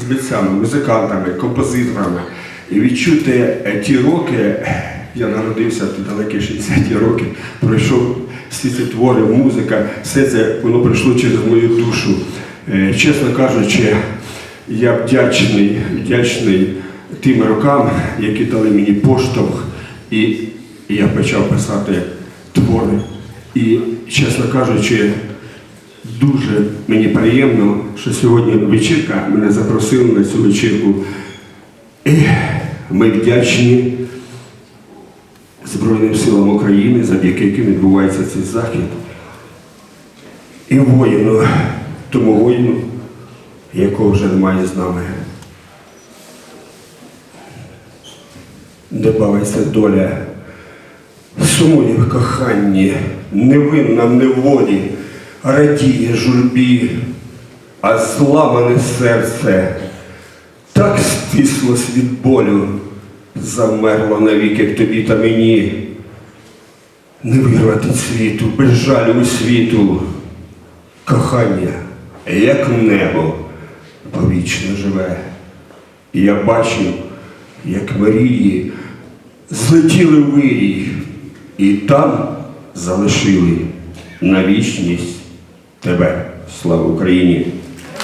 з митцями, музикантами, композиторами. І відчути е, ті роки, я народився в далекі 60-ті роки, пройшов всі ці твори, музика, все це воно пройшло через мою душу. Е, Чесно кажучи, я вдячний, вдячний тим рокам, які дали мені поштовх, і я почав писати твори. І, чесно кажучи, дуже мені приємно, що сьогодні вечірка мене запросили на цю вечірку. І ми вдячні Збройним силам України, завдяки яким відбувається цей захід. І воїну, тому воїну, якого вже немає з нами. Де бавиться доля, сумує в коханні, невинна неволі, радіє журбі, а зламане серце так стислось від болю, замерло навіки в тобі та мені. Не вирвати світу, без жалю у світу, кохання, як небо, повічно живе. Я бачу, як мрії злетіли вирій, і там залишили на вічність тебе. Слава Україні!